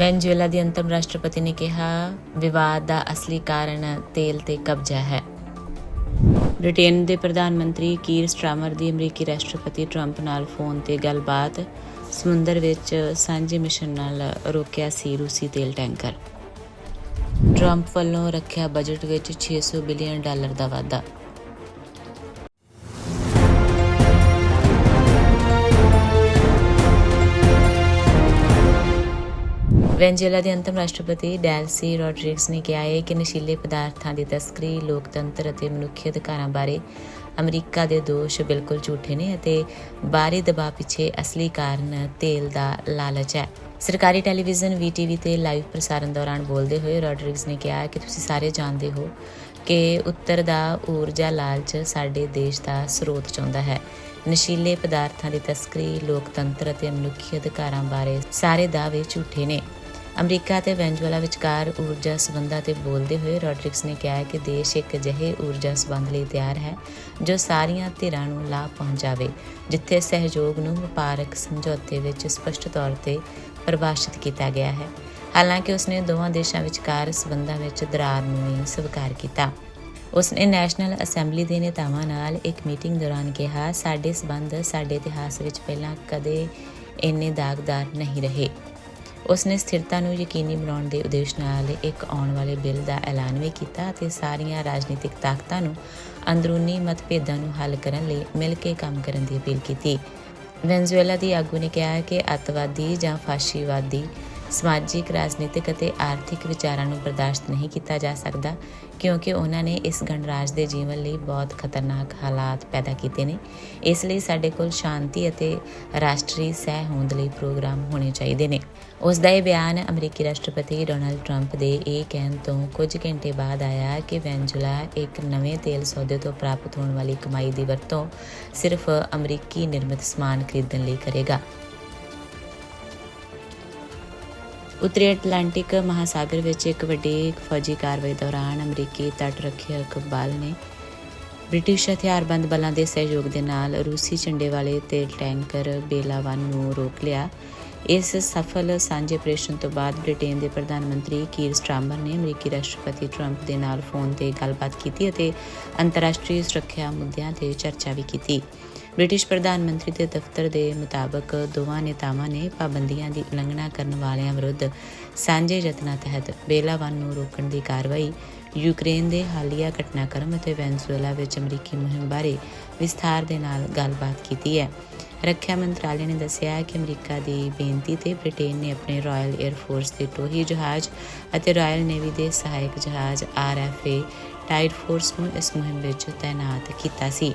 Venezuela ਦੀ ਅੰਤਮ ਰਾਸ਼ਟਰਪਤੀ ਨੇ ਕਿਹਾ, ਵਿਵਾਦ ਦਾ ਅਸਲੀ ਕਾਰਨ ਤੇਲ ਤੇ ਕਬਜ਼ਾ ਹੈ। ਬ੍ਰਿਟੇਨ ਦੇ ਪ੍ਰਧਾਨ ਮੰਤਰੀ ਕੀਰ ਸਟਾਰਮਰ ਦੀ ਅਮਰੀਕੀ ਰਾਸ਼ਟਰਪਤੀ ਟਰੰਪ ਨਾਲ ਫੋਨ ਤੇ ਗੱਲਬਾਤ, ਸਮੁੰਦਰ ਵਿੱਚ ਸਾਂਝੇ ਮਿਸ਼ਨ ਨਾਲ ਰੋਕਿਆ ਸੀ ਰੂਸੀ ਤੇਲ ਟੈਂਕਰ। ਟਰੰਪ ਵੱਲੋਂ ਰੱਖਿਆ ਬਜਟ ਵਿੱਚ 600 ਬਿਲੀਅਨ ਡਾਲਰ ਦਾ ਵਾਧਾ। ਵੈਨਜ਼ੂਏਲਾ ਦੇ ਅੰਤਮ ਰਾਸ਼ਟਰਪਤੀ ਡੈਲਸੀ ਰੋਡਰਿਗਸ ਨੇ ਕਿਹਾ ਹੈ ਕਿ ਨਸ਼ੀਲੇ ਪਦਾਰਥਾਂ ਦੀ ਤਸਕਰੀ, ਲੋਕਤੰਤਰ ਅਤੇ ਮਨੁੱਖੀ ਅਧਿਕਾਰਾਂ ਬਾਰੇ ਅਮਰੀਕਾ ਦੇ ਦੋਸ਼ ਬਿਲਕੁਲ ਝੂਠੇ ਨੇ ਅਤੇ ਬਾਹਰੀ ਦਬਾਅ ਪਿੱਛੇ ਅਸਲੀ ਕਾਰਨ ਤੇਲ ਦਾ ਲਾਲਚ ਹੈ। ਸਰਕਾਰੀ ਟੈਲੀਵਿਜ਼ਨ ਵੀਟੀਵੀ ਤੇ ਲਾਈਵ ਪ੍ਰਸਾਰਣ ਦੌਰਾਨ ਬੋਲਦੇ ਹੋਏ ਰੋਡਰਿਗਸ ਨੇ ਕਿਹਾ ਕਿ ਤੁਸੀਂ ਸਾਰੇ ਜਾਣਦੇ ਹੋ ਕਿ ਉੱਤਰ ਦਾ ਊਰਜਾ ਲਾਲਚ ਸਾਡੇ ਦੇਸ਼ ਦਾ ਸਰੋਤ ਚਾਹੁੰਦਾ ਹੈ। ਨਸ਼ੀਲੇ ਪਦਾਰਥਾਂ ਦੀ ਤਸਕਰੀ, ਲੋਕਤੰਤਰ ਅਤੇ ਮਨੁੱਖੀ ਅਧਿਕਾਰਾਂ ਬਾਰੇ ਸਾਰੇ ਦਾਅਵੇ ਝੂਠੇ ਨੇ। ਅਮਰੀਕਾ ਤੇ ਵੈਨਜ਼ੂਏਲਾ ਵਿਚਕਾਰ ਊਰਜਾ ਸਬੰਧਾਂ ਤੇ ਬੋਲਦੇ ਹੋਏ ਰੋਡਰਿਕਸ ਨੇ ਕਿਹਾ ਕਿ ਦੇਸ਼ ਇੱਕ ਅਜਿਹੇ ਊਰਜਾ ਸਬੰਧ ਲਈ ਤਿਆਰ ਹੈ ਜੋ ਸਾਰੀਆਂ ਧਿਰਾਂ ਨੂੰ ਲਾਭ ਪਹੁੰਚਾਵੇ, ਜਿੱਥੇ ਸਹਿਯੋਗ ਨੂੰ ਵਪਾਰਕ ਸਮਝੌਤੇ ਵਿੱਚ ਸਪਸ਼ਟ ਤੌਰ ਤੇ ਪਰਿਭਾਸ਼ਿਤ ਕੀਤਾ ਗਿਆ ਹੈ। ਹਾਲਾਂਕਿ ਉਸਨੇ ਦੋਵਾਂ ਦੇਸ਼ਾਂ ਵਿਚਕਾਰ ਸਬੰਧਾਂ ਵਿੱਚ ਦਰਾਰ ਨੂੰ ਵੀ ਸਵੀਕਾਰ ਕੀਤਾ। ਉਸਨੇ ਨੈਸ਼ਨਲ ਅਸੈਂਬਲੀ ਦੇ ਨੇਤਾਵਾਂ ਨਾਲ ਇੱਕ ਮੀਟਿੰਗ ਦੌਰਾਨ ਕਿਹਾ, ਸਾਡੇ ਸਬੰਧ ਸਾਡੇ ਇਤਿਹਾਸ ਵਿੱਚ ਪਹਿਲਾਂ ਕਦੇ ਇੰਨੇ ਦਾਗਦਾਰ ਨਹੀਂ ਰਹੇ। ਉਸ ਨੇ ਸਥਿਰਤਾ ਨੂੰ ਯਕੀਨੀ ਬਣਾਉਣ ਦੇ ਉਦੇਸ਼ ਨਾਲ ਇੱਕ ਆਉਣ ਵਾਲੇ ਬਿੱਲ ਦਾ ਐਲਾਨ ਵੀ ਕੀਤਾ ਅਤੇ ਸਾਰੀਆਂ ਰਾਜਨੀਤਿਕ ਤਾਕਤਾਂ ਨੂੰ ਅੰਦਰੂਨੀ ਮਤਭੇਦਾਂ ਨੂੰ ਹੱਲ ਕਰਨ ਲਈ ਮਿਲ ਕੇ ਕੰਮ ਕਰਨ ਦੀ ਅਪੀਲ ਕੀਤੀ। ਵੈਨਜ਼ੂਏਲਾ ਦੀ ਆਗੂ ਨੇ ਕਿਹਾ ਕਿ ਅੱਤਵਾਦੀ ਜਾਂ ਫਾਸ਼ੀਵਾਦੀ ਸਮਾਜਿਕ, ਰਾਜਨੀਤਿਕ ਅਤੇ ਆਰਥਿਕ ਵਿਚਾਰਾਂ ਨੂੰ ਬਰਦਾਸ਼ਤ ਨਹੀਂ ਕੀਤਾ ਜਾ ਸਕਦਾ, ਕਿਉਂਕਿ ਉਹਨਾਂ ਨੇ ਇਸ ਗਣਰਾਜ ਦੇ ਜੀਵਨ ਲਈ ਬਹੁਤ ਖਤਰਨਾਕ ਹਾਲਾਤ ਪੈਦਾ ਕੀਤੇ ਨੇ। ਇਸ ਲਈ ਸਾਡੇ ਕੋਲ ਸ਼ਾਂਤੀ ਅਤੇ ਰਾਸ਼ਟਰੀ ਸਹਿ ਹੋਂਦ ਲਈ ਪ੍ਰੋਗਰਾਮ ਹੋਣੇ ਚਾਹੀਦੇ ਨੇ। ਉਸ ਦਾ ਇਹ ਬਿਆਨ ਅਮਰੀਕੀ ਰਾਸ਼ਟਰਪਤੀ ਡੋਨਲਡ ਟਰੰਪ ਦੇ ਇਹ ਕਹਿਣ ਤੋਂ ਕੁਝ ਘੰਟੇ ਬਾਅਦ ਆਇਆ ਕਿ ਵੈਨਜ਼ੂਲਾ ਇੱਕ ਨਵੇਂ ਤੇਲ ਸੌਦੇ ਤੋਂ ਪ੍ਰਾਪਤ ਹੋਣ ਵਾਲੀ ਕਮਾਈ ਦੀ ਵਰਤੋਂ ਸਿਰਫ ਅਮਰੀਕੀ ਨਿਰਮਿਤ ਸਮਾਨ ਖਰੀਦਣ ਲਈ ਕਰੇਗਾ। ਉੱਤਰੀ ਅਟਲਾਂਟਿਕ ਮਹਾਸਾਗਰ ਵਿੱਚ ਇੱਕ ਵੱਡੀ ਫੌਜੀ ਕਾਰਵਾਈ ਦੌਰਾਨ ਅਮਰੀਕੀ ਤਟ ਰੱਖਿਅਕ ਬਲ ਨੇ ਬ੍ਰਿਟਿਸ਼ ਹਥਿਆਰਬੰਦ ਬਲਾਂ ਦੇ ਸਹਿਯੋਗ ਦੇ ਨਾਲ ਰੂਸੀ ਝੰਡੇ ਵਾਲੇ ਤੇਲ ਟੈਂਕਰ ਬੇਲਾਵਨ ਨੂੰ ਰੋਕ ਲਿਆ। ਇਸ ਸਫਲ ਸਾਂਝੇ ਆਪਰੇਸ਼ਨ ਤੋਂ ਬਾਅਦ ਬ੍ਰਿਟੇਨ ਦੇ ਪ੍ਰਧਾਨ ਮੰਤਰੀ ਕੀਰ ਸਟਾਰਮਰ ਨੇ ਅਮਰੀਕੀ ਰਾਸ਼ਟਰਪਤੀ ਟਰੰਪ ਦੇ ਨਾਲ ਫੋਨ ਤੇ ਗੱਲਬਾਤ ਕੀਤੀ ਅਤੇ ਅੰਤਰਰਾਸ਼ਟਰੀ ਸੁਰੱਖਿਆ ਮੁੱਦਿਆਂ ਤੇ ਚਰਚਾ ਵੀ ਕੀਤੀ। ਬ੍ਰਿਟਿਸ਼ ਪ੍ਰਧਾਨ ਮੰਤਰੀ ਦੇ ਦਫ਼ਤਰ ਦੇ ਮੁਤਾਬਕ ਦੋਵਾਂ ਨੇਤਾਵਾਂ ਨੇ ਪਾਬੰਦੀਆਂ ਦੀ ਉਲੰਘਣਾ ਕਰਨ ਵਾਲਿਆਂ ਵਿਰੁੱਧ ਸਾਂਝੇ ਯਤਨਾਂ ਤਹਿਤ ਬੇਲਾਵਨ ਨੂੰ ਰੋਕਣ ਦੀ ਕਾਰਵਾਈ, ਯੂਕਰੇਨ ਦੇ ਹਾਲੀਆ ਘਟਨਾਕ੍ਰਮ ਅਤੇ ਵੈਨਜ਼ੂਏਲਾ ਵਿੱਚ ਅਮਰੀਕੀ ਮੁਹਿੰਮ ਬਾਰੇ ਵਿਸਥਾਰ ਦੇ ਨਾਲ ਗੱਲਬਾਤ ਕੀਤੀ ਹੈ। ਰੱਖਿਆ ਮੰਤਰਾਲੇ ਨੇ ਦੱਸਿਆ ਹੈ ਕਿ ਅਮਰੀਕਾ ਦੀ ਬੇਨਤੀ ਤੇ ਬ੍ਰਿਟੇਨ ਨੇ ਆਪਣੇ ਰਾਇਲ 에ਅਰ ਫੋਰਸ ਦੇ ਟੋਹੀ ਜਹਾਜ਼ ਅਤੇ ਰਾਇਲ ਨੇਵੀ ਦੇ ਸਹਾਇਕ ਜਹਾਜ਼ ਆਰਐਫਏ ਟਾਈਡ ਫੋਰਸ ਨੂੰ ਇਸ ਮੁਹਿੰਮ ਵਿੱਚ ਤਾਇਨਾਤ ਕੀਤਾ ਸੀ।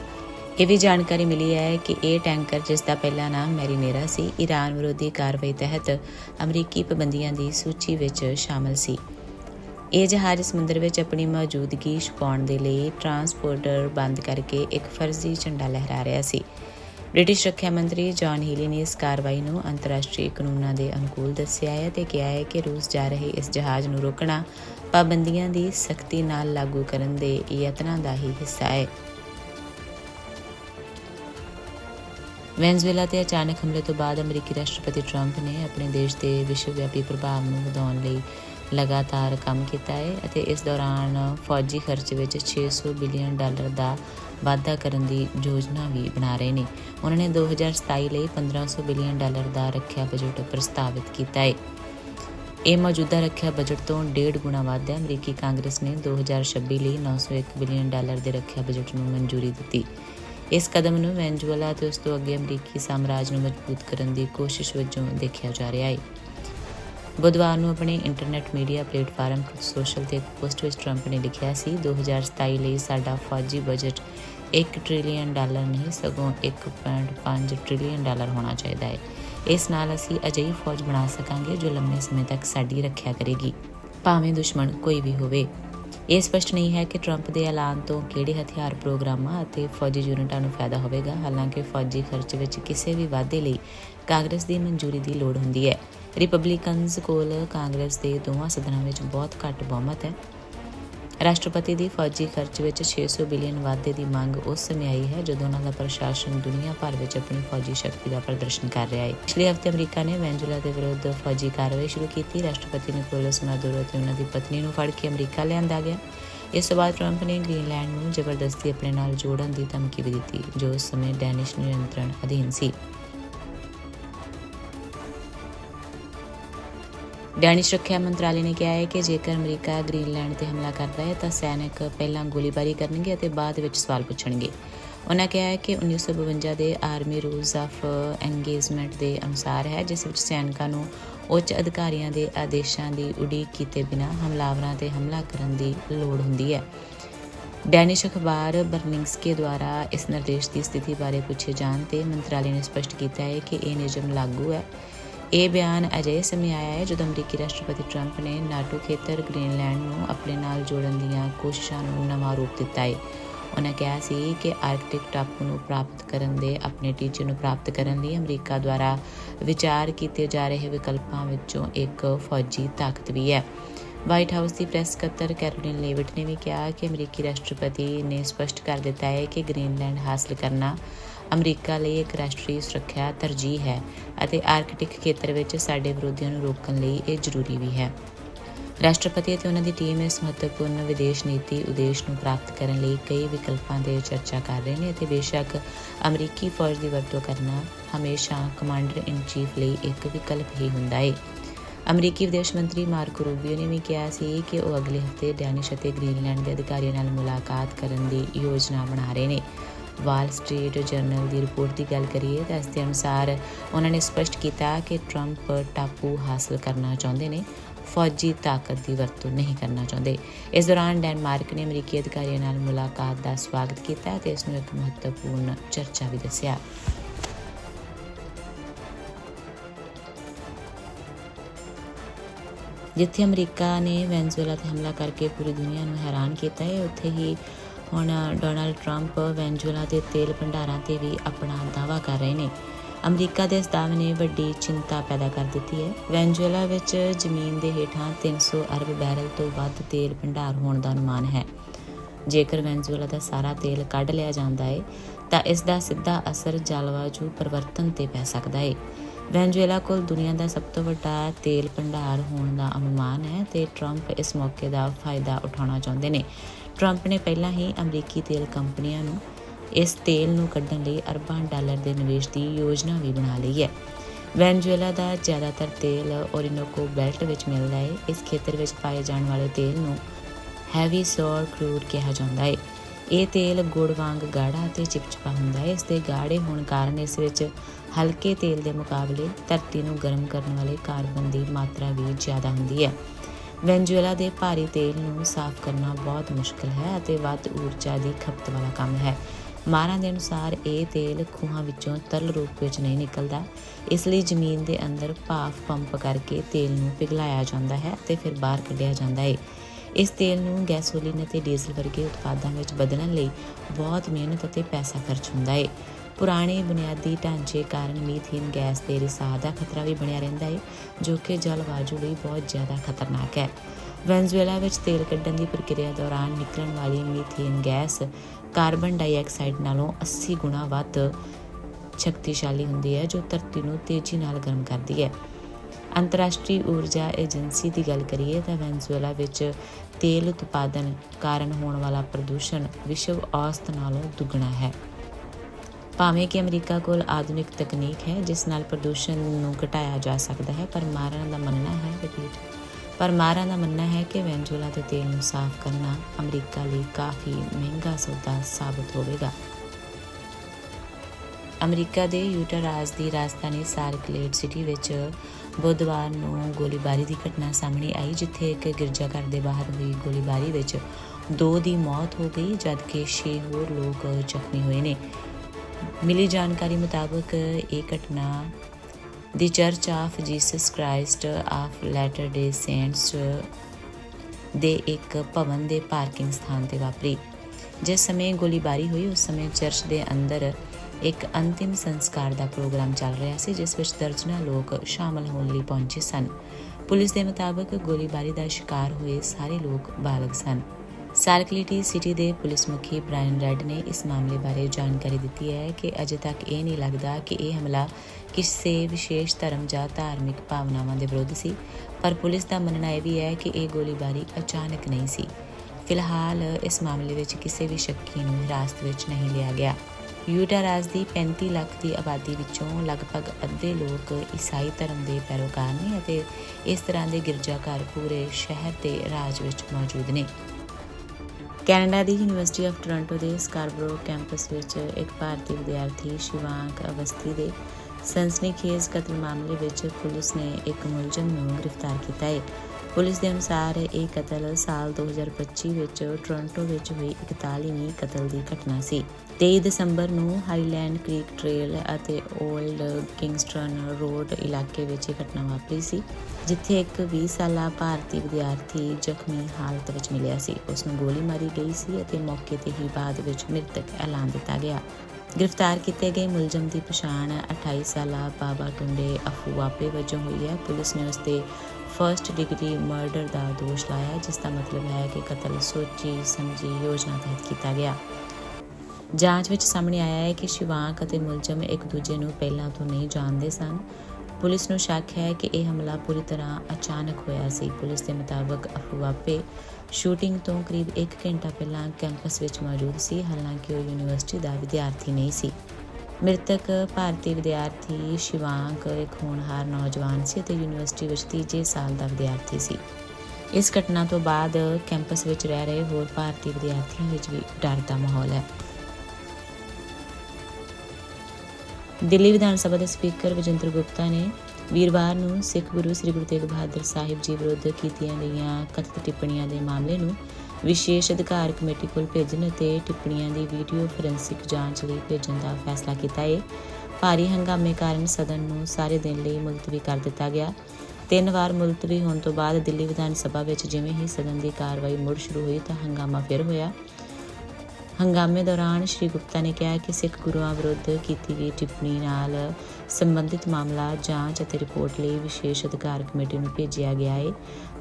ਇਹ ਵੀ ਜਾਣਕਾਰੀ ਮਿਲੀ ਹੈ ਕਿ ਇਹ ਟੈਂਕਰ, ਜਿਸ ਦਾ ਪਹਿਲਾ ਨਾਮ ਮੈਰੀਨੇਰਾ ਸੀ ਈਰਾਨ ਵਿਰੋਧੀ ਕਾਰਵਾਈ ਤਹਿਤ ਅਮਰੀਕੀ ਪਾਬੰਦੀਆਂ ਦੀ ਸੂਚੀ ਵਿੱਚ ਸ਼ਾਮਲ ਸੀ। ਇਹ ਜਹਾਜ਼ ਸਮੁੰਦਰ ਵਿੱਚ ਆਪਣੀ ਮੌਜੂਦਗੀ ਛੁਪਾਉਣ ਦੇ ਲਈ ਟਰਾਂਸਪੋਰਟਰ ਬੰਦ ਕਰਕੇ ਇੱਕ ਫਰਜ਼ੀ ਝੰਡਾ ਲਹਿਰਾ ਰਿਹਾ ਸੀ। ਬ੍ਰਿਟਿਸ਼ ਰੱਖਿਆ ਮੰਤਰੀ ਜੌਨ ਹੀਲੀ ਨੇ ਇਸ ਕਾਰਵਾਈ ਨੂੰ ਅੰਤਰਰਾਸ਼ਟਰੀ ਕਾਨੂੰਨਾਂ ਦੇ ਅਨੁਕੂਲ ਦੱਸਿਆ ਹੈ ਤੇ ਕਿਹਾ ਹੈ ਕਿ ਰੂਸ ਜਾ ਰਹੇ ਇਸ ਜਹਾਜ਼ ਨੂੰ ਰੋਕਣਾ ਪਾਬੰਦੀਆਂ ਦੀ ਸਖਤੀ ਨਾਲ ਲਾਗੂ ਕਰਨ ਦੇ ਯਤਨਾਂ ਦਾ ਹੀ ਹਿੱਸਾ ਹੈ। ਵੈਨਜ਼ੂਏਲਾ ਤੇ ਅਚਾਨਕ ਹਮਲੇ ਤੋਂ ਬਾਅਦ ਅਮਰੀਕੀ ਰਾਸ਼ਟਰਪਤੀ ਟਰੰਪ ਨੇ ਆਪਣੇ ਦੇਸ਼ ਦੇ ਵਿਸ਼ਵਵਿਆਪੀ ਪ੍ਰਭਾਵ ਨੂੰ ਵਧਾਉਣ ਲਈ ਲਗਾਤਾਰ ਕੰਮ ਕੀਤਾ ਹੈ ਅਤੇ ਇਸ ਦੌਰਾਨ ਫੌਜੀ ਖਰਚ ਵਿੱਚ 600 ਬਿਲੀਅਨ ਡਾਲਰ ਦਾ ਵਾਧਾ ਕਰਨ ਦੀ ਯੋਜਨਾ ਵੀ ਬਣਾ ਰਹੇ ਨੇ। ਉਹਨਾਂ ਨੇ 2027 ਲਈ 1500 ਬਿਲੀਅਨ ਡਾਲਰ ਦਾ ਰੱਖਿਆ ਬਜਟ ਪ੍ਰਸਤਾਵਿਤ ਕੀਤਾ ਹੈ। ਇਹ ਮੌਜੂਦਾ ਰੱਖਿਆ ਬਜਟ ਤੋਂ ਡੇਢ ਗੁਣਾ ਵੱਧ ਹੈ। ਅਮਰੀਕੀ ਕਾਂਗਰਸ ਨੇ 2026 ਲਈ 901 ਬਿਲੀਅਨ ਡਾਲਰ ਦੇ ਰੱਖਿਆ ਬਜਟ ਨੂੰ ਮਨਜ਼ੂਰੀ ਦਿੱਤੀ। ਇਸ ਕਦਮ ਨੂੰ ਵੈਨਜ਼ੂਏਲਾ ਅਤੇ ਉਸ ਤੋਂ ਅੱਗੇ ਅਮਰੀਕੀ ਸਾਮਰਾਜ ਨੂੰ ਮਜ਼ਬੂਤ ਕਰਨ ਦੀ ਕੋਸ਼ਿਸ਼ ਵਜੋਂ ਦੇਖਿਆ ਜਾ ਰਿਹਾ ਹੈ। ਬੁੱਧਵਾਰ ਨੂੰ ਆਪਣੇ ਇੰਟਰਨੈਟ ਮੀਡੀਆ ਪਲੇਟਫਾਰਮ ਸੋਸ਼ਲ ਤੇ ਇੱਕ ਪੋਸਟ ਵਿੱਚ ਟਰੰਪ ਨੇ ਲਿਖਿਆ ਸੀ 2027 ਲਈ ਸਾਡਾ ਫੌਜੀ ਬਜਟ 1 ਟ੍ਰਿਲੀਅਨ ਡਾਲਰ ਨਹੀਂ, ਸਗੋਂ 1.5 ਟ੍ਰਿਲੀਅਨ ਡਾਲਰ ਹੋਣਾ ਚਾਹੀਦਾ ਹੈ। ਇਸ ਨਾਲ ਅਸੀਂ ਅਜਿਹੀ ਫੌਜ ਬਣਾ ਸਕਾਂਗੇ ਜੋ ਲੰਮੇ ਸਮੇਂ ਤੱਕ ਸਾਡੀ ਰੱਖਿਆ ਕਰੇਗੀ। ਭਾਵੇਂ ਦੁਸ਼ਮਣ ਕੋਈ ਵੀ ਹੋਵੇ। ਇਹ ਸਪਸ਼ਟ ਨਹੀਂ ਹੈ ਕਿ ਟਰੰਪ ਦੇ ਐਲਾਨ ਤੋਂ ਕਿਹੜੇ ਹਥਿਆਰ ਪ੍ਰੋਗਰਾਮਾਂ ਅਤੇ ਫੌਜੀ ਯੂਨਿਟਾਂ ਨੂੰ ਫਾਇਦਾ ਹੋਵੇਗਾ। ਹਾਲਾਂਕਿ ਫੌਜੀ ਖਰਚ ਵਿੱਚ ਕਿਸੇ ਵੀ ਵਾਧੇ ਲਈ ਕਾਂਗਰਸ ਦੀ ਮਨਜ਼ੂਰੀ ਦੀ ਲੋੜ ਹੁੰਦੀ ਹੈ। ਰਿਪਬਲਿਕਨਜ਼ ਕੋਲ ਕਾਂਗਰਸ ਦੇ ਦੋਵਾਂ ਸਦਨਾਂ ਵਿੱਚ ਬਹੁਤ ਘੱਟ ਬਹੁਮਤ ਹੈ। ਰਾਸ਼ਟਰਪਤੀ ਦੀ ਫੌਜੀ ਖਰਚ ਵਿੱਚ 600 ਬਿਲੀਅਨ ਵਾਧੇ ਦੀ ਮੰਗ ਉਸ ਸਮੇਂ ਆਈ ਹੈ ਜਦੋਂ ਉਹਨਾਂ ਦਾ ਪ੍ਰਸ਼ਾਸਨ ਦੁਨੀਆ ਭਰ ਵਿੱਚ ਆਪਣੀ ਫੌਜੀ ਸ਼ਕਤੀ ਦਾ ਪ੍ਰਦਰਸ਼ਨ ਕਰ ਰਿਹਾ ਹੈ। ਪਿਛਲੇ ਹਫ਼ਤੇ ਅਮਰੀਕਾ ਨੇ ਵੈਨਜ਼ੂਲਾ ਦੇ ਵਿਰੁੱਧ ਫੌਜੀ ਕਾਰਵਾਈ ਸ਼ੁਰੂ ਕੀਤੀ। ਰਾਸ਼ਟਰਪਤੀ ਨਿਕੋਲਸ ਮਾਦੁਰੋ ਤੇ ਉਹਨਾਂ ਦੀ ਪਤਨੀ ਨੂੰ ਫੜ ਕੇ ਅਮਰੀਕਾ ਲਿਆਂਦਾ ਗਿਆ। ਇਸ ਤੋਂ ਬਾਅਦ ਟਰੰਪ ਨੇ ਗ੍ਰੀਨਲੈਂਡ ਨੂੰ ਜ਼ਬਰਦਸਤੀ ਆਪਣੇ ਨਾਲ ਜੋੜਨ ਦੀ ਧਮਕੀ ਵੀ ਦਿੱਤੀ, ਜੋ ਉਸ ਸਮੇਂ ਡੈਨਿਸ਼ ਨਿਯੰਤਰਣ ਅਧੀਨ ਸੀ। ਡੈਨਿਸ਼ ਰੱਖਿਆ ਮੰਤਰਾਲੇ ਨੇ ਕਿਹਾ ਹੈ ਕਿ ਜੇਕਰ ਅਮਰੀਕਾ ਗ੍ਰੀਨਲੈਂਡ ਤੇ ਹਮਲਾ ਕਰਦਾ ਹੈ ਤਾਂ ਸੈਨਿਕ ਪਹਿਲਾਂ ਗੋਲੀਬਾਰੀ ਕਰਨਗੇ ਅਤੇ ਬਾਅਦ ਵਿੱਚ ਸਵਾਲ ਪੁੱਛਣਗੇ। ਉਹਨਾਂ ਕਿਹਾ ਹੈ ਕਿ 1952 ਦੇ ਆਰਮੀ ਰੂਲਸ ਆਫ ਐਂਗੇਜਮੈਂਟ ਦੇ ਅਨੁਸਾਰ ਹੈ, ਜਿਸ ਵਿੱਚ ਸੈਨਿਕਾਂ ਨੂੰ ਉੱਚ ਅਧਿਕਾਰੀਆਂ ਦੇ ਆਦੇਸ਼ਾਂ ਦੀ ਉਡੀਕ ਕੀਤੇ ਬਿਨਾਂ ਹਮਲਾਵਰਾਂ ਤੇ ਹਮਲਾ ਕਰਨ ਦੀ ਲੋੜ ਹੁੰਦੀ ਹੈ। ਡੈਨਿਸ਼ ਅਖਬਾਰ ਬਰਨਿੰਗਸਕੇ ਦੁਆਰਾ ਇਸ ਨਿਰਦੇਸ਼ ਦੀ ਸਥਿਤੀ ਬਾਰੇ ਪੁੱਛੇ ਜਾਣ ਤੇ ਮੰਤਰਾਲੇ ਨੇ ਸਪਸ਼ਟ ਕੀਤਾ ਹੈ ਕਿ ਇਹ ਨਿਯਮ ਲਾਗੂ ਹੈ। ਇਹ ਬਿਆਨ ਅਜੇ ਸਮੇਂ ਆਇਆ ਹੈ ਜਦੋਂ ਅਮਰੀਕੀ ਰਾਸ਼ਟਰਪਤੀ ਟਰੰਪ ਨੇ ਨਾਟੋ ਖੇਤਰ ਗ੍ਰੀਨਲੈਂਡ ਨੂੰ ਆਪਣੇ ਨਾਲ ਜੋੜਨ ਦੀਆਂ ਕੋਸ਼ਿਸ਼ਾਂ ਨੂੰ ਨਵਾਂ ਰੂਪ ਦਿੱਤਾ ਹੈ। ਉਹਨਾਂ ਕਿਹਾ ਸੀ ਕਿ ਆਰਕਟਿਕ ਟਾਪੂ ਨੂੰ ਪ੍ਰਾਪਤ ਕਰਨ ਦੇ, ਆਪਣੇ ਟੀਚੇ ਨੂੰ ਪ੍ਰਾਪਤ ਕਰਨ ਲਈ ਅਮਰੀਕਾ ਦੁਆਰਾ ਵਿਚਾਰ ਕੀਤੇ ਜਾ ਰਹੇ ਵਿਕਲਪਾਂ ਵਿੱਚੋਂ ਇੱਕ ਫੌਜੀ ਤਾਕਤ ਵੀ ਹੈ। ਵਾਈਟ ਹਾਊਸ ਦੀ ਪ੍ਰੈਸ ਸਕੱਤਰ ਕੈਰੋਲਿਨ ਲੇਵਿਟ ਨੇ ਵੀ ਕਿਹਾ ਕਿ ਅਮਰੀਕੀ ਰਾਸ਼ਟਰਪਤੀ ਨੇ ਸਪਸ਼ਟ ਕਰ ਦਿੱਤਾ ਹੈ ਕਿ ਗ੍ਰੀਨਲੈਂਡ ਹਾਸਲ ਕਰਨਾ ਅਮਰੀਕਾ ਲਈ ਇੱਕ ਰਾਸ਼ਟਰੀ ਸੁਰੱਖਿਆ ਤਰਜੀਹ ਹੈ ਅਤੇ ਆਰਕਟਿਕ ਖੇਤਰ ਵਿੱਚ ਸਾਡੇ ਵਿਰੋਧੀਆਂ ਨੂੰ ਰੋਕਣ ਲਈ ਇਹ ਜ਼ਰੂਰੀ ਵੀ ਹੈ। ਰਾਸ਼ਟਰਪਤੀ ਅਤੇ ਉਹਨਾਂ ਦੀ ਟੀਮ ਇਸ ਮਹੱਤਵਪੂਰਨ ਵਿਦੇਸ਼ ਨੀਤੀ ਉਦੇਸ਼ ਨੂੰ ਪ੍ਰਾਪਤ ਕਰਨ ਲਈ ਕਈ ਵਿਕਲਪਾਂ ਤੇ ਚਰਚਾ ਕਰ ਰਹੇ ਨੇ ਅਤੇ ਬੇਸ਼ੱਕ ਅਮਰੀਕੀ ਫੌਜ ਦੀ ਵਰਤੋਂ ਕਰਨਾ ਹਮੇਸ਼ਾ ਕਮਾਂਡਰ ਇਨ ਚੀਫ ਲਈ ਇੱਕ ਵਿਕਲਪ ਹੀ ਹੁੰਦਾ ਹੈ ਅਮਰੀਕੀ ਵਿਦੇਸ਼ ਮੰਤਰੀ ਮਾਰਕੋ ਰੂਬੀਓ ਨੇ ਵੀ ਕਿਹਾ ਸੀ ਕਿ ਉਹ ਅਗਲੇ ਹਫ਼ਤੇ ਡੈਨਿਸ਼ ਅਤੇ ਗ੍ਰੀਨਲੈਂਡ ਦੇ ਅਧਿਕਾਰੀਆਂ ਨਾਲ ਮੁਲਾਕਾਤ ਕਰਨ ਦੀ ਯੋਜਨਾ ਬਣਾ ਰਹੇ ਨੇ। ਵਾਲ ਸਟਰੀਟ ਜਰਨਲ ਦੀ ਰਿਪੋਰਟ ਦੀ ਗੱਲ ਕਰੀਏ ਤਾਂ ਇਸ ਦੇ ਅਨੁਸਾਰ ਉਹਨਾਂ ਨੇ ਸਪਸ਼ਟ ਕੀਤਾ ਕਿ ਟਰੰਪ ਟਾਪੂ ਹਾਸਲ ਕਰਨਾ ਚਾਹੁੰਦੇ ਨੇ, ਫੌਜੀ ਤਾਕਤ ਦੀ ਵਰਤੋਂ ਨਹੀਂ ਕਰਨਾ ਚਾਹੁੰਦੇ। ਇਸ ਦੌਰਾਨ ਡੈਨਮਾਰਕ ਨੇ ਅਮਰੀਕੀ ਅਧਿਕਾਰੀਆਂ ਨਾਲ ਮੁਲਾਕਾਤ ਦਾ ਸਵਾਗਤ ਕੀਤਾ ਤੇ ਇਸ ਨੂੰ ਇੱਕ ਮਹੱਤਵਪੂਰਨ ਚਰਚਾ ਵੀ ਦੱਸਿਆ। ਜਿੱਥੇ ਅਮਰੀਕਾ ਨੇ ਵੈਨਜ਼ੂਏਲਾ ਤੇ ਹਮਲਾ ਕਰਕੇ ਪੂਰੀ ਦੁਨੀਆ ਨੂੰ ਹੈਰਾਨ ਕੀਤਾ ਹੈ, ਉੱਥੇ ਹੀ ਹੁਣ ਡੋਨਾਲਡ ਟਰੰਪ ਵੈਨਜ਼ੂਏਲਾ ਦੇ ਤੇਲ ਭੰਡਾਰਾਂ ਤੇ ਵੀ ਆਪਣਾ ਦਾਅਵਾ ਕਰ ਰਹੇ ਨੇ। ਅਮਰੀਕਾ ਦੇ ਇਸ ਦਾਅਵੇ ਨੇ ਵੱਡੀ ਚਿੰਤਾ ਪੈਦਾ ਕਰ ਦਿੱਤੀ ਹੈ। ਵੈਨਜ਼ੂਏਲਾ ਵਿੱਚ ਜ਼ਮੀਨ ਦੇ ਹੇਠਾਂ 300 ਅਰਬ ਬੈਰਲ ਤੋਂ ਵੱਧ ਤੇਲ ਭੰਡਾਰ ਹੋਣ ਦਾ ਅਨੁਮਾਨ ਹੈ। ਜੇਕਰ ਵੈਨਜ਼ੂਏਲਾ ਦਾ ਸਾਰਾ ਤੇਲ ਕੱਢ ਲਿਆ ਜਾਂਦਾ ਹੈ ਤਾਂ ਇਸ ਦਾ ਸਿੱਧਾ ਅਸਰ ਜਲਵਾਯੂ ਪਰਿਵਰਤਨ ਤੇ ਪੈ ਸਕਦਾ ਹੈ ਵੈਨਜ਼ੂਏਲਾ ਕੋਲ ਦੁਨੀਆ ਦਾ ਸਭ ਤੋਂ ਵੱਡਾ ਤੇਲ ਭੰਡਾਰ ਹੋਣ ਦਾ ਅਨੁਮਾਨ ਹੈ ਤੇ ਟਰੰਪ ਇਸ ਮੌਕੇ ਦਾ ਫਾਇਦਾ ਉਠਾਉਣਾ ਚਾਹੁੰਦੇ ਨੇ। ਟਰੰਪ ਨੇ ਪਹਿਲਾਂ ਹੀ ਅਮਰੀਕੀ ਤੇਲ ਕੰਪਨੀਆਂ ਨੂੰ ਇਸ ਤੇਲ ਨੂੰ ਕੱਢਣ ਲਈ ਅਰਬਾਂ ਡਾਲਰ ਦੇ ਨਿਵੇਸ਼ ਦੀ ਯੋਜਨਾ ਵੀ ਬਣਾ ਲਈ ਹੈ। ਵੈਨਜ਼ੂਏਲਾ ਦਾ ਜ਼ਿਆਦਾਤਰ ਤੇਲ ਓਰੀਨੋਕੋ ਬੈਲਟ ਵਿੱਚ ਮਿਲਦਾ ਹੈ। ਇਸ ਖੇਤਰ ਵਿੱਚ ਪਾਏ ਜਾਣ ਵਾਲੇ ਤੇਲ ਨੂੰ ਹੈਵੀ ਸੋਰ ਕਰੂਡ ਕਿਹਾ ਜਾਂਦਾ ਹੈ। ਇਹ ਤੇਲ ਗੁੜ ਵਾਂਗ ਗਾੜਾ ਅਤੇ ਚਿਪਚਿਪਾ ਹੁੰਦਾ ਹੈ। ਇਸ ਦੇ ਗਾੜੇ ਹੋਣ ਕਾਰਨ ਇਸ ਵਿੱਚ ਹਲਕੇ ਤੇਲ ਦੇ ਮੁਕਾਬਲੇ ਧਰਤੀ ਨੂੰ ਗਰਮ ਕਰਨ ਵਾਲੇ ਕਾਰਬਨ ਦੀ ਮਾਤਰਾ ਵੀ ਜ਼ਿਆਦਾ ਹੁੰਦੀ ਹੈ। ਵੈਨਜ਼ੂਏਲਾ ਦੇ ਭਾਰੀ ਤੇਲ ਨੂੰ ਸਾਫ਼ ਕਰਨਾ ਬਹੁਤ ਮੁਸ਼ਕਲ ਹੈ ਅਤੇ ਵੱਧ ਊਰਜਾ ਦੀ ਖਪਤ ਵਾਲਾ ਕੰਮ ਹੈ। ਮਾਰਾਂ ਦੇ ਅਨੁਸਾਰ ਇਹ ਤੇਲ ਖੂਹਾਂ ਵਿੱਚੋਂ ਤਰਲ ਰੂਪ ਵਿੱਚ ਨਹੀਂ ਨਿਕਲਦਾ। ਇਸ ਲਈ ਜ਼ਮੀਨ ਦੇ ਅੰਦਰ ਭਾਫ ਪੰਪ ਕਰਕੇ ਤੇਲ ਨੂੰ ਪਿਘਲਾਇਆ ਜਾਂਦਾ ਹੈ ਅਤੇ ਫਿਰ ਬਾਹਰ ਕੱਢਿਆ ਜਾਂਦਾ ਹੈ ਇਸ ਤੇਲ ਨੂੰ ਗੈਸੋਲੀਨ ਅਤੇ ਡੀਜ਼ਲ ਵਰਗੇ ਉਤਪਾਦਾਂ ਵਿੱਚ ਬਦਲਣ ਲਈ ਬਹੁਤ ਮਿਹਨਤ ਅਤੇ ਪੈਸਾ ਖਰਚ ਹੁੰਦਾ ਹੈ ਪੁਰਾਣੇ ਬੁਨਿਆਦੀ ਢਾਂਚੇ ਕਾਰਨ ਮੀਥੇਨ ਗੈਸ ਦੇ ਰਿਸਾਅ ਦਾ ਖਤਰਾ ਵੀ ਬਣਿਆ ਰਹਿੰਦਾ ਹੈ ਜੋ ਕਿ ਜਲਵਾਯੂ ਲਈ ਬਹੁਤ ਜ਼ਿਆਦਾ ਖਤਰਨਾਕ ਹੈ। ਵੈਨਜ਼ੂਏਲਾ ਵਿੱਚ ਤੇਲ ਕੱਢਣ ਦੀ ਪ੍ਰਕਿਰਿਆ ਦੌਰਾਨ ਨਿਕਲਣ ਵਾਲੀ ਮੀਥੇਨ ਗੈਸ ਕਾਰਬਨ ਡਾਈਆਕਸਾਈਡ ਨਾਲੋਂ 80 ਗੁਣਾ ਵੱਧ ਸ਼ਕਤੀਸ਼ਾਲੀ ਹੁੰਦੀ ਹੈ, ਜੋ ਧਰਤੀ ਨੂੰ ਤੇਜ਼ੀ ਨਾਲ ਗਰਮ ਕਰਦੀ ਹੈ। ਅੰਤਰਰਾਸ਼ਟਰੀ ਊਰਜਾ ਏਜੰਸੀ ਦੀ ਗੱਲ ਕਰੀਏ ਤਾਂ ਵੈਨਜ਼ੂਏਲਾ ਵਿੱਚ ਤੇਲ ਉਤਪਾਦਨ ਕਾਰਨ ਹੋਣ ਵਾਲਾ ਪ੍ਰਦੂਸ਼ਣ ਵਿਸ਼ਵ ਔਸਤ ਨਾਲੋਂ ਦੁੱਗਣਾ ਹੈ। ਭਾਵੇਂ ਕਿ ਅਮਰੀਕਾ ਕੋਲ ਆਧੁਨਿਕ ਤਕਨੀਕ ਹੈ, ਜਿਸ ਨਾਲ ਪ੍ਰਦੂਸ਼ਣ ਨੂੰ ਘਟਾਇਆ ਜਾ ਸਕਦਾ ਹੈ, ਪਰ ਮਾਹਰਾਂ ਦਾ ਮੰਨਣਾ ਹੈ ਰਿਪੀਟ ਪਰ ਮਾਹਰਾਂ ਦਾ ਮੰਨਣਾ ਹੈ ਕਿ ਵੈਨਜ਼ੂਏਲਾ ਦੇ ਤੇਲ ਨੂੰ ਸਾਫ਼ ਕਰਨਾ ਅਮਰੀਕਾ ਲਈ ਕਾਫੀ ਮਹਿੰਗਾ ਸੌਦਾ ਸਾਬਤ ਹੋਵੇਗਾ। ਅਮਰੀਕਾ ਦੇ ਯੂਟਾ ਰਾਜ ਦੀ ਰਾਜਧਾਨੀ ਸਾਰਕਲੇਟ ਸਿਟੀ ਵਿੱਚ ਬੁੱਧਵਾਰ ਨੂੰ ਗੋਲੀਬਾਰੀ ਦੀ ਘਟਨਾ ਸਾਹਮਣੇ ਆਈ, ਜਿੱਥੇ ਇੱਕ ਗਿਰਜਾਘਰ ਦੇ ਬਾਹਰ ਹੋਈ ਗੋਲੀਬਾਰੀ ਵਿੱਚ ਦੋ ਦੀ ਮੌਤ ਹੋ ਗਈ, ਜਦਕਿ 6 ਹੋਰ ਲੋਕ ਜ਼ਖਮੀ ਹੋਏ ਨੇ। ਮਿਲੀ ਜਾਣਕਾਰੀ ਮੁਤਾਬਕ ਇਹ ਘਟਨਾ ਦੀ Church of Jesus Christ of Latter Day Saints ਦੇ ਇੱਕ ਭਵਨ ਦੇ ਪਾਰਕਿੰਗ ਸਥਾਨ ਤੇ ਵਾਪਰੀ। ਜਿਸ ਸਮੇਂ ਗੋਲੀਬਾਰੀ ਹੋਈ, ਉਸ ਸਮੇਂ ਚਰਚ ਦੇ ਅੰਦਰ ਇੱਕ ਅੰਤਿਮ ਸੰਸਕਾਰ ਦਾ ਪ੍ਰੋਗਰਾਮ ਚੱਲ ਰਿਹਾ ਸੀ, ਜਿਸ ਵਿੱਚ ਦਰਜਨਾਂ ਲੋਕ ਸ਼ਾਮਲ ਹੋਣ ਲਈ ਪਹੁੰਚੇ ਸਨ। ਪੁਲਿਸ ਦੇ ਮੁਤਾਬਕ ਗੋਲੀਬਾਰੀ ਦਾ ਸ਼ਿਕਾਰ ਹੋਏ ਸਾਰੇ ਲੋਕ ਬਾਲਗ ਸਨ। ਸਾਲਕਲਿਟੀ ਸਿਟੀ ਦੇ ਪੁਲਿਸ ਮੁਖੀ ਬ੍ਰਾਇਨ ਰੈਡ ਨੇ ਇਸ ਮਾਮਲੇ ਬਾਰੇ ਜਾਣਕਾਰੀ ਦਿੱਤੀ ਹੈ ਕਿ ਅਜੇ ਤੱਕ ਇਹ ਨਹੀਂ ਲੱਗਦਾ ਕਿ ਇਹ ਹਮਲਾ ਕਿਸੇ ਵਿਸ਼ੇਸ਼ ਧਰਮ ਜਾਂ ਧਾਰਮਿਕ ਭਾਵਨਾਵਾਂ ਦੇ ਵਿਰੁੱਧ ਸੀ, ਪਰ ਪੁਲਿਸ ਦਾ ਮੰਨਣਾ ਇਹ ਵੀ ਹੈ ਕਿ ਇਹ ਗੋਲੀਬਾਰੀ ਅਚਾਨਕ ਨਹੀਂ ਸੀ। ਫਿਲਹਾਲ ਇਸ ਮਾਮਲੇ ਵਿੱਚ ਕਿਸੇ ਵੀ ਸ਼ੱਕੀ ਨੂੰ ਹਿਰਾਸਤ ਵਿੱਚ ਨਹੀਂ ਲਿਆ ਗਿਆ। ਯੂਟਾ ਰਾਜ ਦੀ 35 ਲੱਖ ਦੀ ਆਬਾਦੀ ਵਿੱਚੋਂ ਲਗਭਗ ਅੱਧੇ ਲੋਕ ਈਸਾਈ ਧਰਮ ਦੇ ਪੈਰੋਕਾਰ ਨੇ ਅਤੇ ਇਸ ਤਰ੍ਹਾਂ ਦੇ ਗਿਰਜਾਘਰ ਪੂਰੇ ਸ਼ਹਿਰ ਤੇ ਰਾਜ ਵਿੱਚ ਮੌਜੂਦ ਨੇ। ਕੈਨੇਡਾ ਦੀ ਯੂਨੀਵਰਸਿਟੀ ਆਫ ਟੋਰਾਂਟੋ ਦੇ ਸਕਾਰਬਰੋ ਕੈਂਪਸ ਵਿੱਚ ਇੱਕ ਭਾਰਤੀ ਵਿਦਿਆਰਥੀ ਸ਼ਿਵਾਂਕ ਅਵਸਥੀ ਦੇ ਸਨਸਨੀਖੇਜ਼ ਕਤਲ ਮਾਮਲੇ ਵਿੱਚ ਪੁਲਿਸ ਨੇ ਇੱਕ ਮੁਲਜ਼ਮ ਨੂੰ ਗ੍ਰਿਫਤਾਰ ਕੀਤਾ ਹੈ। ਪੁਲਿਸ ਦੇ ਅਨੁਸਾਰ ਇਹ ਕਤਲ ਸਾਲ 2025 ਵਿੱਚ ਟੋਰਾਂਟੋ ਵਿੱਚ ਹੋਈ 41ਵੀਂ ਕਤਲ ਦੀ ਘਟਨਾ ਸੀ। 23 ਦਸੰਬਰ ਨੂੰ ਹਾਈਲੈਂਡ ਕ੍ਰੀਕ ਟ੍ਰੇਲ ਅਤੇ 올ਡ ਕਿੰਗਸਟਨ ਰੋਡ ਇਲਾਕੇ ਵਿੱਚ ਇਹ ਘਟਨਾ ਵਾਪਰੀ ਸੀ, ਜਿੱਥੇ ਇੱਕ 20 ਸਾਲਾ ਭਾਰਤੀ ਵਿਦਿਆਰਥੀ ਜ਼ਖਮੀ ਹਾਲਤ ਵਿੱਚ ਮਿਲਿਆ ਸੀ। ਉਸ ਨੂੰ ਗੋਲੀ ਮਾਰੀ ਗਈ ਸੀ ਅਤੇ ਮੌਕੇ ਤੇ ਹੀ ਬਾਅਦ ਵਿੱਚ ਮ੍ਰਿਤਕ ਐਲਾਨ ਦਿੱਤਾ ਗਿਆ। ਗ੍ਰਿਫਤਾਰ ਕੀਤੇ ਗਏ ਮੁਲਜ਼ਮ ਦੀ ਪਛਾਣ 28 ਸਾਲਾ ਬਾਬਾ ਟੁੰਡੇ ਅਫੂਵਾਪੇ ਵਜੋਂ ਹੋਈ ਹੈ। ਪੁਲਿਸ ਨੇ ਉਸ ਤੇ ਫਰਸਟ ਡਿਗਰੀ ਮਰਡਰ ਦਾ ਦੋਸ਼ ਲਾਇਆ, ਜਿਸ ਦਾ ਮਤਲਬ ਹੈ ਕਿ ਕਤਲ ਸੋਚੀ ਸਮਝੀ ਯੋਜਨਾ ਤਹਿਤ ਕੀਤਾ ਗਿਆ। ਜਾਂਚ ਵਿੱਚ ਸਾਹਮਣੇ ਆਇਆ ਹੈ ਕਿ ਸ਼ਿਵਾਂਕ ਅਤੇ ਮੁਲਜ਼ਮ ਇੱਕ ਦੂਜੇ ਨੂੰ ਪਹਿਲਾਂ ਤੋਂ ਨਹੀਂ ਜਾਣਦੇ ਸਨ। ਪੁਲਿਸ ਨੂੰ ਸ਼ੱਕ ਹੈ ਕਿ ਇਹ ਹਮਲਾ ਪੂਰੀ ਤਰ੍ਹਾਂ ਅਚਾਨਕ ਹੋਇਆ ਸੀ। ਪੁਲਿਸ ਦੇ ਮੁਤਾਬਕ ਅਫਵਾਪੇ ਸ਼ੂਟਿੰਗ ਤੋਂ ਕਰੀਬ 1 ਘੰਟਾ ਪਹਿਲਾਂ ਕੈਂਪਸ ਵਿੱਚ ਮੌਜੂਦ ਸੀ। ਹਾਲਾਂਕਿ ਉਹ ਯੂਨੀਵਰਸਿਟੀ ਦਾ ਵਿਦਿਆਰਥੀ ਨਹੀਂ ਸੀ। ਮ੍ਰਿਤਕ ਭਾਰਤੀ ਵਿਦਿਆਰਥੀ ਸ਼ਿਵਾਂਕ ਇੱਕ ਹੋਣਹਾਰ ਨੌਜਵਾਨ ਸੀ ਅਤੇ ਯੂਨੀਵਰਸਿਟੀ ਵਿੱਚ ਤੀਜੇ ਸਾਲ ਦਾ ਵਿਦਿਆਰਥੀ ਸੀ। ਇਸ ਘਟਨਾ ਤੋਂ ਬਾਅਦ ਕੈਂਪਸ ਵਿੱਚ ਰਹਿ ਰਹੇ ਹੋਰ ਭਾਰਤੀ ਵਿਦਿਆਰਥੀਆਂ ਵਿੱਚ ਵੀ ਡਰ ਦਾ ਮਾਹੌਲ ਹੈ। ਦਿੱਲੀ ਵਿਧਾਨ ਸਭਾ ਦੇ ਸਪੀਕਰ ਵਿਜੇਂਦਰ ਗੁਪਤਾ ਨੇ ਵੀਰਵਾਰ ਨੂੰ ਸਿੱਖ ਗੁਰੂ ਸ੍ਰੀ ਗੁਰੂ ਤੇਗ ਬਹਾਦਰ ਸਾਹਿਬ ਜੀ ਵਿਰੁੱਧ ਕੀਤੀਆਂ ਗਈਆਂ ਕਥਿਤ ਟਿੱਪਣੀਆਂ ਦੇ ਮਾਮਲੇ ਨੂੰ ਵਿਸ਼ੇਸ਼ ਅਧਿਕਾਰ ਕਮੇਟੀ ਕੋਲ ਭੇਜਣ ਅਤੇ ਟਿੱਪਣੀਆਂ ਦੀ ਵੀਡੀਓ ਫੋਰੈਂਸਿਕ ਜਾਂਚ ਲਈ ਭੇਜਣ ਦਾ ਫੈਸਲਾ ਕੀਤਾ ਹੈ ਭਾਰੀ ਹੰਗਾਮੇ ਕਾਰਨ ਸਦਨ ਨੂੰ ਸਾਰੇ ਦਿਨ ਲਈ ਮੁਲਤਵੀ ਕਰ ਦਿੱਤਾ ਗਿਆ। ਤਿੰਨ ਵਾਰ ਮੁਲਤਵੀ ਹੋਣ ਤੋਂ ਬਾਅਦ ਦਿੱਲੀ ਵਿਧਾਨ ਸਭਾ ਵਿੱਚ ਜਿਵੇਂ ਹੀ ਸਦਨ ਦੀ ਕਾਰਵਾਈ ਮੁੜ ਸ਼ੁਰੂ ਹੋਈ ਤਾਂ ਹੰਗਾਮਾ ਫਿਰ ਹੋਇਆ। ਹੰਗਾਮੇ ਦੌਰਾਨ ਸ਼੍ਰੀ ਗੁਪਤਾ ਨੇ ਕਿਹਾ ਕਿ ਸਿੱਖ ਗੁਰੂਆਂ ਵਿਰੁੱਧ ਕੀਤੀ ਗਈ ਟਿੱਪਣੀ ਨਾਲ ਸੰਬੰਧਿਤ ਮਾਮਲਾ, ਜਾਂਚ ਅਤੇ ਰਿਪੋਰਟ ਲਈ ਵਿਸ਼ੇਸ਼ ਅਧਿਕਾਰ ਕਮੇਟੀ ਨੂੰ ਭੇਜਿਆ ਗਿਆ ਹੈ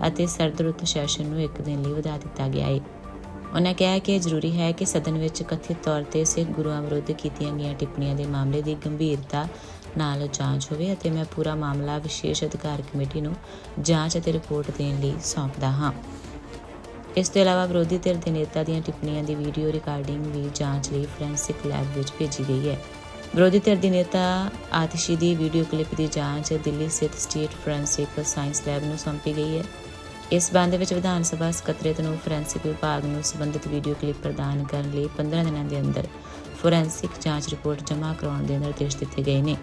ਅਤੇ ਸਰਦਰੁੱਤ ਸੈਸ਼ਨ ਨੂੰ ਇੱਕ ਦਿਨ ਲਈ ਵਧਾ ਦਿੱਤਾ ਗਿਆ ਹੈ ਉਹਨਾਂ ਕਿਹਾ ਕਿ ਇਹ ਜ਼ਰੂਰੀ ਹੈ ਕਿ ਸਦਨ ਵਿੱਚ ਕਥਿਤ ਤੌਰ ਤੇ ਸਿੱਖ ਗੁਰੂਆਂ ਵਿਰੁੱਧ ਕੀਤੀਆਂ ਗਈਆਂ ਟਿੱਪਣੀਆਂ ਦੇ ਮਾਮਲੇ ਦੀ ਗੰਭੀਰਤਾ ਨਾਲ ਜਾਂਚ ਹੋਵੇ ਅਤੇ ਮੈਂ ਪੂਰਾ ਮਾਮਲਾ ਵਿਸ਼ੇਸ਼ ਅਧਿਕਾਰ ਕਮੇਟੀ ਨੂੰ ਜਾਂਚ ਅਤੇ ਰਿਪੋਰਟ ਦੇਣ ਲਈ ਸੌਂਪਦਾ ਹਾਂ। ਇਸ ਤੋਂ ਇਲਾਵਾ ਵਿਰੋਧੀ ਧਿਰ ਦੇ ਨੇਤਾ ਦੀਆਂ ਟਿੱਪਣੀਆਂ ਦੀ ਵੀਡੀਓ ਰਿਕਾਰਡਿੰਗ ਵੀ ਜਾਂਚ ਲਈ ਫੋਰੈਂਸਿਕ ਲੈਬ ਵਿੱਚ ਭੇਜੀ ਗਈ ਹੈ। ਵਿਰੋਧੀ ਧਿਰ ਦੀ ਨੇਤਾ ਆਤਿਸ਼ੀ ਦੀ ਵੀਡੀਓ ਕਲਿੱਪ ਦੀ ਜਾਂਚ ਦਿੱਲੀ ਸਥਿਤ ਸਟੇਟ ਫੋਰੈਂਸਿਕ ਸਾਇੰਸ ਲੈਬ ਨੂੰ ਸੌਂਪੀ ਗਈ ਹੈ। ਇਸ ਬੰਦ ਵਿੱਚ ਵਿਧਾਨ ਸਭਾ ਸਕੱਤਰੇਤ ਨੂੰ ਫੋਰੈਂਸਿਕ ਵਿਭਾਗ ਨੂੰ ਸੰਬੰਧਿਤ ਵੀਡੀਓ ਕਲਿੱਪ ਪ੍ਰਦਾਨ ਕਰਨ ਲਈ 15 ਦਿਨਾਂ ਦੇ ਅੰਦਰ ਫੋਰੈਂਸਿਕ ਜਾਂਚ ਰਿਪੋਰਟ ਜਮ੍ਹਾਂ ਕਰਾਉਣ ਦੇ ਨਿਰਦੇਸ਼ ਦਿੱਤੇ ਗਏ ਨੇ।